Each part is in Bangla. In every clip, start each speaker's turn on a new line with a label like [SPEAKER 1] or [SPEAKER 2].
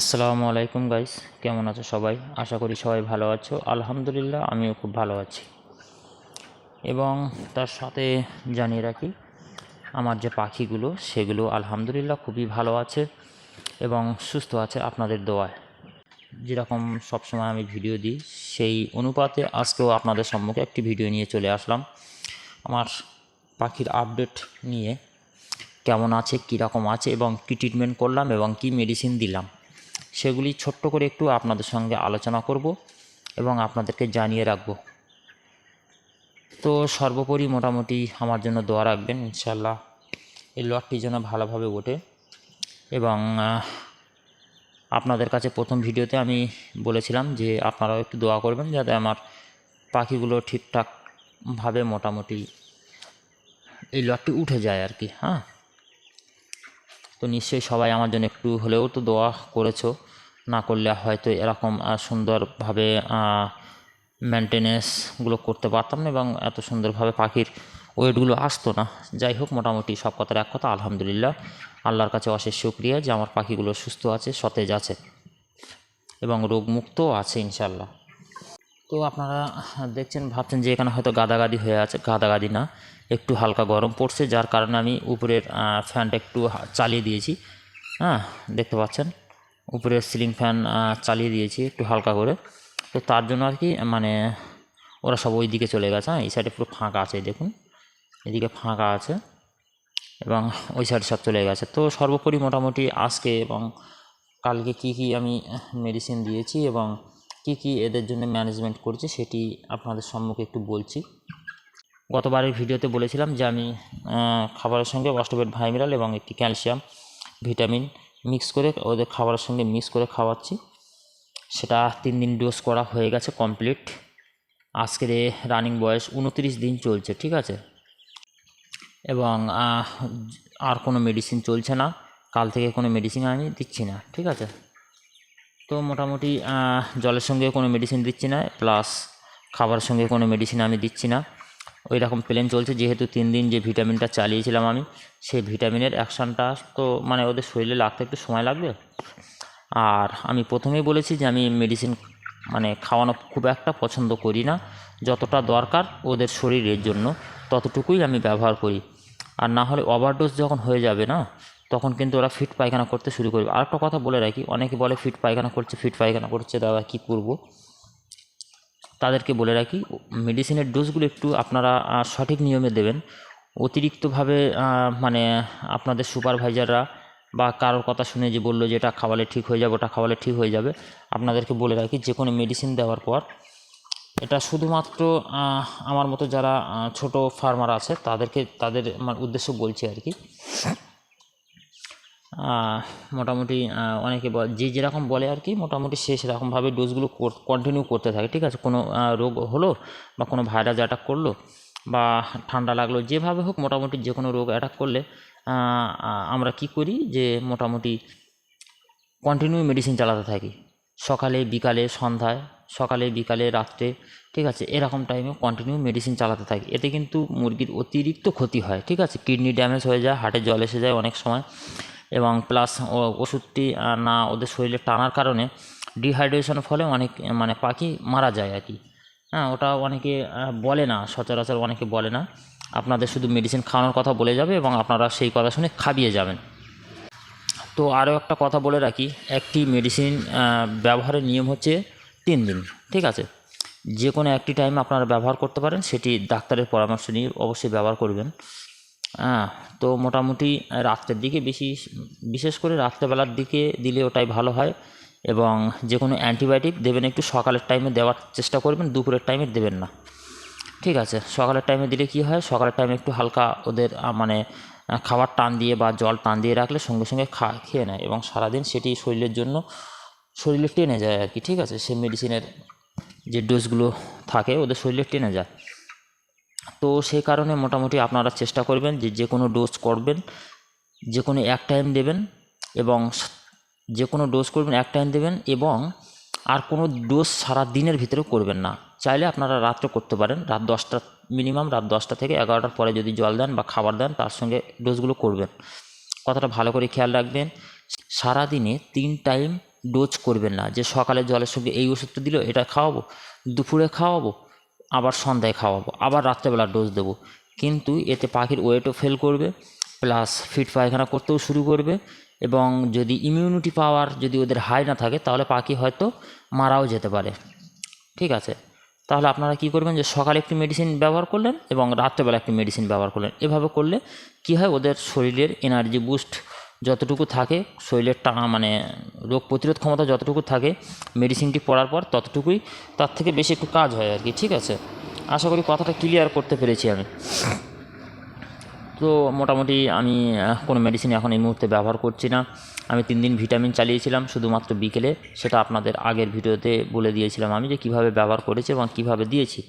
[SPEAKER 1] আসসালামু আলাইকুম গাইস, কেমন আছো সবাই? আশা করি সবাই ভালো আছো। আলহামদুলিল্লাহ, আমিও খুব ভালো আছি। এবং তার সাথে জানিয়ে রাখি, আমার যে পাখিগুলো, সেগুলো আলহামদুলিল্লাহ খুবই ভালো আছে এবং সুস্থ আছে আপনাদের দোয়ায়। যেরকম সবসময় আমি ভিডিও দিই, সেই অনুপাতে আজকেও আপনাদের সম্মুখে একটি ভিডিও নিয়ে চলে আসলাম। আমার পাখির আপডেট নিয়ে কেমন আছে, কীরকম আছে এবং কী ট্রিটমেন্ট করলাম এবং কী মেডিসিন দিলাম। সেগুলি ছোট্ট করে একটু আপনাদের সঙ্গে আলোচনা করব এবং আপনাদেরকে জানিয়ে রাখব। তো সর্বোপরি মোটামুটি আমার জন্য দোয়া রাখবেন ইনশাল্লাহ এই লটটি যেন ভালোভাবে ওঠে এবং আপনাদের কাছে প্রথম ভিডিওতে আমি বলেছিলাম যে আপনারাও একটু দোয়া করবেন যাতে আমার পাখিগুলো ঠিকঠাকভাবে মোটামুটি এই লটটি উঠে যায় আর কি হ্যাঁ। তো নিশ্চয়ই সবাই আমার জন্য একটু হলেও তো দোয়া করেছ। না করলে হয়তো এরকম সুন্দরভাবে মেনটেনেন্সগুলো করতে পারতাম না এবং এত সুন্দরভাবে পাখির ওয়েটগুলো আসতো না। যাই হোক, মোটামুটি সব কথার এক কথা, আলহামদুলিল্লাহ। আল্লাহর কাছে অশেষ শুক্রিয়া যে আমার পাখিগুলো সুস্থ আছে, সতেজ আছে এবং রোগমুক্তও আছে ইনশাল্লাহ তো আপনারা দেখছেন, ভাবছেন যে এখানে হয়তো গাদাগাদি হয়ে আছে। গাদাগাদি না, একটু হালকা গরম পড়ছে, যার কারণে আমি উপরের ফ্যানটা একটু চালিয়ে দিয়েছি। হ্যাঁ দেখতে পাচ্ছেন? উপরের সিলিং ফ্যান চালিয়ে দিয়েছি একটু হালকা করে। তো তার জন্য আর কি মানে ওরা সব ওই দিকে চলে গেছে। হ্যাঁ এই সাইডে পুরো ফাঁকা আছে, দেখুন। এদিকে ফাঁকা আছে এবং ওই সাইডে সব চলে গেছে। তো সর্বোপরি মোটামুটি আজকে এবং কালকে কি কি আমি মেডিসিন দিয়েছি এবং কি কি এদের জন্য ম্যানেজমেন্ট করছি সেটি আপনাদের সম্মুখে একটু বলছি। গতবারের ভিডিওতে বলেছিলাম যে আমি খাবারের সঙ্গে অস্টোবেট ভাইমিরাল এবং একটি ক্যালসিয়াম, ভিটামিন মিক্স করে ওদের খাবারের সঙ্গে মিক্স করে খাওয়াচ্ছি। সেটা তিন দিন ডোজ করা হয়ে গেছে কমপ্লিট আজকের রানিং বয়স উনত্রিশ দিন চলছে, ঠিক আছে? এবং আর কোনো মেডিসিন চলছে না। কাল থেকে কোনো মেডিসিন আমি দিচ্ছি না, ঠিক আছে? তো মোটামুটি জলের সঙ্গে কোনো মেডিসিন দিচ্ছি না প্লাস খাবারের সঙ্গে কোনো মেডিসিন আমি দিচ্ছি না। ওই রকম প্লেন চলছে, যেহেতু তিন দিন যে ভিটামিনটা চালিয়েছিলাম আমি, সেই ভিটামিনের অ্যাকশানটা তো মানে ওদের শরীরে লাগতে একটু সময় লাগবে। আর আমি প্রথমেই বলেছি যে আমি মেডিসিন মানে খাওয়ানো খুব একটা পছন্দ করি না। যতটা দরকার ওদের শরীরের জন্য, ততটুকুই আমি ব্যবহার করি। আর না হলে ওভারডোজ যখন হয়ে যাবে না তখন কিন্তু ওরা ফিট পায়খানা করতে শুরু করবে। আরেকটা কথা বলে রাখি, অনেকে বলে ফিট পায়খানা করছে, ফিট পায়খানা করছে, দাদা কী করব? তাদেরকে বলে রাখি, মেডিসিনের ডোজগুলো একটু আপনারা সঠিক নিয়মে দেবেন। অতিরিক্তভাবে মানে আপনাদের সুপারভাইজাররা বা কারোর কথা শুনে যে বলল যে এটা খাওয়ালে ঠিক হয়ে যাবে, ওটা খাওয়ালে ঠিক হয়ে যাবে, আপনাদেরকে বলে রাখি যে কোনো মেডিসিন দেওয়ার পর। এটা শুধুমাত্র আমার মতো যারা ছোট ফার্মার আছে, তাদেরকে, তাদের আমার উদ্দেশ্য বলছি আর কি। মোটামুটি অনেকে বল যে যেরকম বলে আর কি মোটামুটি সে সেরকমভাবে ডোজগুলো কন্টিনিউ করতে থাকে, ঠিক আছে? কোনো রোগ হলো বা কোনো ভাইরাস অ্যাটাক করল বা ঠান্ডা লাগল, যেভাবে হোক মোটামুটি যে কোনো রোগ অ্যাটাক করলে আমরা কি করি যে মোটামুটি কন্টিনিউ মেডিসিন চালাতে থাকি। সকালে, বিকালে, সন্ধ্যায়, সকালে, বিকালে, রাত্রে, ঠিক আছে? এরকম টাইমে কন্টিনিউ মেডিসিন চালাতে থাকি। এতে কিন্তু মুরগির অতিরিক্ত ক্ষতি হয়, ঠিক আছে? কিডনি ড্যামেজ হয়ে যায় হার্টে জল এসে যায় অনেক সময়। এবং প্লাস ওষুধটি না ওদের শরীরে টানার কারণে ডিহাইড্রেশনের ফলে অনেক মানে পাখি মারা যায় আর কি। হ্যাঁ ওটা অনেকে বলে না, সচরাচর অনেকে বলে না। আপনাদের শুধু মেডিসিন খাওয়ানোর কথা বলে যাবে এবং আপনারা সেই কথা শুনে খাবিয়ে যাবেন। তো আরও একটা কথা বলে রাখি, একটি মেডিসিন ব্যবহারের নিয়ম হচ্ছে তিন দিন, ঠিক আছে? যে কোনো একটি টাইম আপনারা ব্যবহার করতে পারেন, সেটি ডাক্তারের পরামর্শ নিয়ে অবশ্যই ব্যবহার করবেন। হ্যাঁ তো মোটামুটি রাত্রের দিকে বেশি, বিশেষ করে রাত্রেবেলার দিকে দিলে ওটাই ভালো হয় এবং যে কোনো অ্যান্টিবায়োটিক দেবেন একটু সকালের টাইমে দেওয়ার চেষ্টা করবেন, দুপুরের টাইমে দেবেন না। ঠিক আছে, সকালের টাইমে দিলে কি হয়? সকালের টাইমে একটু হালকা ওদের মানে খাবার টান দিয়ে বা জল টান দিয়ে রাখলে সঙ্গে সঙ্গে খা, খেয়ে নেয় এবং সারাদিন সেটি শরীরের জন্য শরীরে টেনে যায় আর কি, ঠিক আছে? সে মেডিসিনের যে ডোজগুলো থাকে, ওদের শরীরে টেনে যায়। তো সেই কারণে মোটামুটি আপনারা চেষ্টা করবেন যে যে কোনো ডোজ করবেন যে কোনো এক টাইম দেবেন এবং যে কোনো ডোজ করবেন, এক টাইম দেবেন এবং আর কোনো ডোজ সারা দিনের ভিতরে করবেন না। চাইলে আপনারা রাত্রে করতে পারেন, রাত দশটা মিনিমাম রাত দশটা থেকে এগারোটার পরে যদি জল দেন বা খাবার দেন তার সঙ্গে ডোজগুলো করবেন। কথাটা ভালো করে খেয়াল রাখবেন সারাদিনে তিন টাইম ডোজ করবেন না। যে সকালে জলের সঙ্গে এই ওষুধটা দিল, এটা খাওয়াবো, দুপুরে খাওয়াবো আবার সন্ধ্যায় খাওয়াবো, আবার রাত্রেবেলা ডোজ দেবো। কিন্তু এতে পাখির ওয়েটও ফেল করবে প্লাস ফিট পায়খানা করতেও শুরু করবে এবং যদি ইমিউনিটি পাওয়ার যদি ওদের হাই না থাকে, তাহলে পাখি হয়তো মারাও যেতে পারে। ঠিক আছে? তাহলে আপনারা কি করবেন যে সকালে একটি মেডিসিন ব্যবহার করলেন এবং রাত্রেবেলা একটি মেডিসিন ব্যবহার করলেন। এভাবে করলে কি হয়? ওদের শরীরের এনার্জি বুস্ট যতটুকু থাকে, শরীরের টানা মানে রোগ প্রতিরোধ ক্ষমতা যতটুকু থাকে মেডিসিনটি পড়ার পর ততটুকুই তার থেকে বেশি একটু কাজ হয় আর কি, ঠিক আছে? আশা করি কথাটা ক্লিয়ার করতে পেরেছি আমি। তো মোটামুটি আমি কোনো মেডিসিন এখন এই মুহূর্তে ব্যবহার করছি না। আমি তিন দিন ভিটামিন চালিয়েছিলাম, শুধুমাত্র বিকেলে। সেটা আপনাদের আগের ভিডিওতে বলে দিয়েছিলাম আমি যে কীভাবে ব্যবহার করেছি এবং কীভাবে দিয়েছি।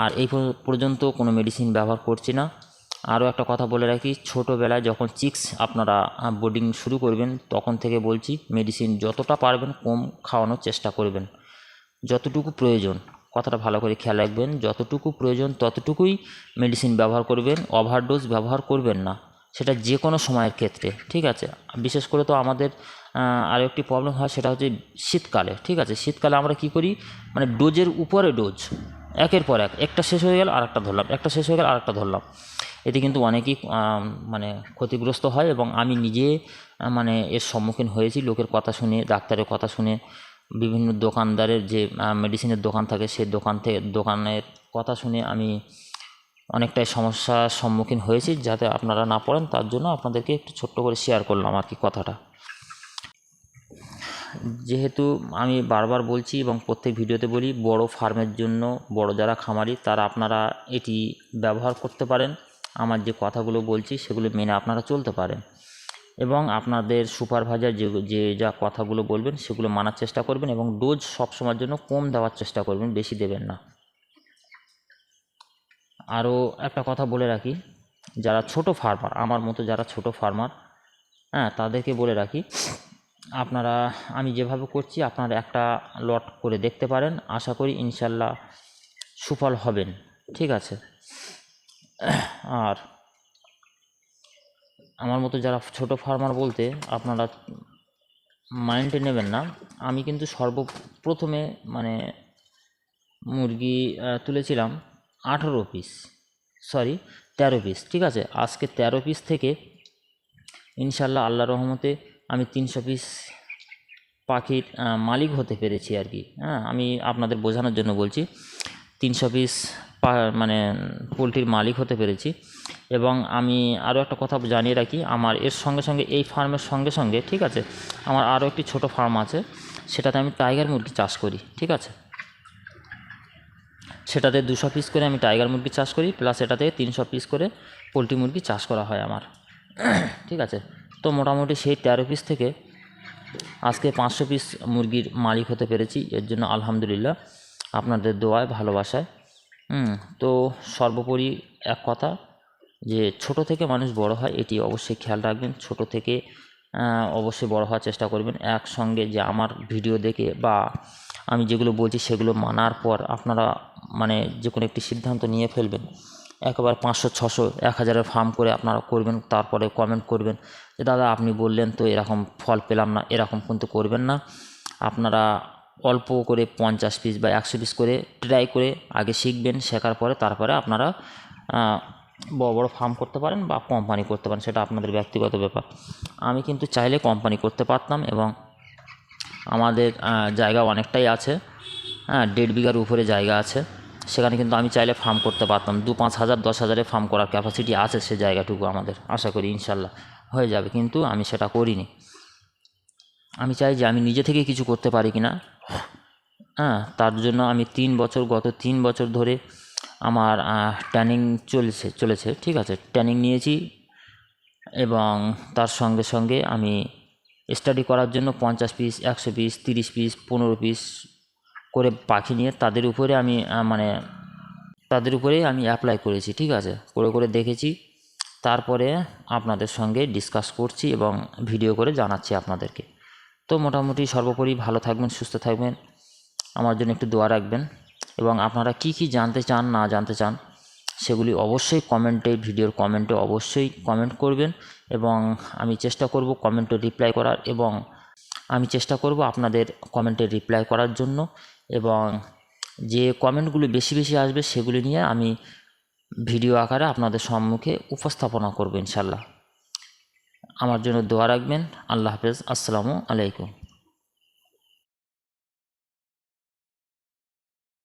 [SPEAKER 1] আর এই পর্যন্ত কোনো মেডিসিন ব্যবহার করছি না। আরও একটা কথা বলে রাখি, ছোটোবেলায় যখন চিক্স আপনারা বোর্ডিং শুরু করবেন, তখন থেকে বলছি মেডিসিন যতটা পারবেন কম খাওয়ানোর চেষ্টা করবেন। যতটুকু প্রয়োজন, কথাটা ভালো করে খেয়াল রাখবেন, যতটুকু প্রয়োজন ততটুকুই মেডিসিন ব্যবহার করবেন, ওভারডোজ ব্যবহার করবেন না, সেটা যে কোনো সময়ের ক্ষেত্রে, ঠিক আছে? বিশেষ করে তো আমাদের আরও একটি প্রবলেম হয়, সেটা হচ্ছে শীতকালে, ঠিক আছে? শীতকালে আমরা কি করি? মানে ডোজের উপরে ডোজ একের পর এক। একটা শেষ হয়ে গেল আর একটা ধরলাম। একটা শেষ হয়ে গেল আর একটা ধরলাম। এতে কিন্তু অনেকেই মানে ক্ষতিগ্রস্ত হয় এবং আমি নিজে মানে এর সম্মুখীন হয়েছি। লোকের কথা শুনে, ডাক্তারের কথা শুনে, বিভিন্ন দোকানদারের যে মেডিসিনের দোকান থাকে সেই দোকান থেকে, দোকানের কথা শুনে আমি অনেকটাই সমস্যার সম্মুখীন হয়েছি। যাতে আপনারা না পড়েন, তার জন্য আপনাদেরকে একটু ছোট্ট করে শেয়ার করলাম আর কি কথাটা। যেহেতু আমি বারবার বলছি এবং প্রত্যেক ভিডিওতে বলি, বড় ফার্মের জন্য বড় যারা খামারি, তারা আপনারা এটি ব্যবহার করতে পারেন। আমার যে কথাগুলো বলছি, সেগুলো মেনে আপনারা চলতে পারেন। এবং আপনাদের সুপারভাইজার যে যে যা কথাগুলো বলবেন, সেগুলো মানার চেষ্টা করবেন এবং ডোজ সবসময়ের জন্য কম দেওয়ার চেষ্টা করবেন, বেশি দেবেন না। আরও একটা কথা বলে রাখি, যারা ছোট ফার্মার, আমার মতো যারা ছোট ফার্মার হ্যাঁ তাদেরকে বলে রাখি আপনারা, আমি যেভাবে করছি, আপনারা একটা লট করে দেখতে পারেন। আশা করি ইনশাল্লাহ সুফল হবেন। ঠিক আছে? আর আমার মতো যারা ছোট ফার্মার বলতে, আপনারা মাইন্ডে নেবেন না। আমি কিন্তু সর্বপ্রথমে মানে মুরগি তুলেছিলাম আঠেরো পিস সরি তেরো পিস ঠিক আছে? আজকে তেরো পিস থেকে ইনশাল্লাহ আল্লাহ রহমতে আমি তিনশো পিস পাখির মালিক হতে পেরেছি আর কি। হ্যাঁ আমি আপনাদের বোঝানোর জন্য বলছি, তিনশো পিস মানে পোলট্রির মালিক হতে পেরেছি এবং আমি আরও একটা কথা জানিয়ে রাখি, আমার এর সঙ্গে সঙ্গে, এই ফার্মের সঙ্গে সঙ্গে, ঠিক আছে, আমার আরও একটি ছোট ফার্ম আছে, সেটাতে আমি টাইগার মুরগি চাষ করি, ঠিক আছে। সেটাতে দুশো পিস করে আমি টাইগার মুরগি চাষ করি প্লাস এটাতে তিনশো পিস করে পোলট্রি মুরগি চাষ করা হয় আমার, ঠিক আছে। তো মোটামুটি সেই তেরো পিস থেকে আজকে পাঁচশো পিস মুরগির মালিক হতে পেরেছি। এর জন্য আলহামদুলিল্লাহ আপনাদের দোয়ায়, ভালোবাসায়। তো সর্বোপরি এক কথা যে ছোট থেকে মানুষ বড় হয়, এটি অবশ্যই খেয়াল রাখবেন। ছোট থেকে অবশ্যই বড় হওয়ার চেষ্টা করবেন। একসঙ্গে যে আমার ভিডিও দেখে বা আমি যেগুলো বলছি সেগুলো মানার পর আপনারা মানে যে কোনো একটি সিদ্ধান্ত নিয়ে ফেলবেন। একবার পাঁচশো, ছশো, এক হাজারের ফার্ম করে আপনারা করবেন, তারপরে কমেন্ট করবেন যে, দাদা, আপনি বললেন তো এরকম ফল পেলাম না, এরকম কিন্তু করবেন না। আপনারা অল্প করে পঞ্চাশ পিস বা একশো পিস করে ট্রাই করে আগে শিখবেন, শেখার পরে তারপরে আপনারা বড় বড় ফার্ম করতে পারেন বা কোম্পানি করতে পারেন, সেটা আপনাদের ব্যক্তিগত ব্যাপার। আমি কিন্তু চাইলে কোম্পানি করতে পারতাম এবং আমাদের জায়গা অনেকটাই আছে হ্যাঁ দেড় বিঘার উপরে জায়গা আছে। সেখানে কিন্তু আমি চাইলে ফার্ম করতে পারতাম। দু পাঁচ হাজার, দশ হাজারে ফার্ম করার ক্যাপাসিটি আছে সে জায়গাটুকু আমাদের। আশা করি ইনশাল্লাহ হয়ে যাবে, কিন্তু আমি সেটা করিনি। আমি চাই যে আমি নিজে থেকে কিছু করতে পারি কি না হ্যাঁ তার জন্য আমি তিন বছর, গত তিন বছর ধরে আমার ট্যানিং চলছে, চলেছে, ঠিক আছে? ট্যানিং নিয়েছি এবং তার সঙ্গে সঙ্গে আমি স্টাডি করার জন্য পঞ্চাশ পিস একশো পিস তিরিশ পিস পনেরো পিস করে পাখি নিয়ে তাদের উপরে আমি মানে তাদের উপরেই আমি অ্যাপ্লাই করেছি, ঠিক আছে? করে করে দেখেছি। তারপরে আপনাদের সঙ্গে ডিসকাস করছি এবং ভিডিও করে জানাচ্ছি আপনাদেরকে। তো মোটামুটি সর্বোপরি ভালো থাকবেন, সুস্থ থাকবেন। আমার জন্য একটু দোয়া রাখবেন। এবং আপনারা কি কি জানতে চান, না জানতে চান, সেগুলি অবশ্যই কমেন্টে, ভিডিওর কমেন্টে অবশ্যই কমেন্ট করবেন। এবং আমি চেষ্টা করব কমেন্টে রিপ্লাই করার এবং আমি চেষ্টা করব আপনাদের কমেন্টের রিপ্লাই করার জন্য এবং যে কমেন্টগুলো বেশি বেশি আসবে সেগুলি নিয়ে আমি ভিডিও আকারে আপনাদের সম্মুখে উপস্থাপনা করব ইনশাল্লাহ আমার জন্য দোয়া রাখবেন। আল্লাহ হাফেজ। আসসালামু আলাইকুম।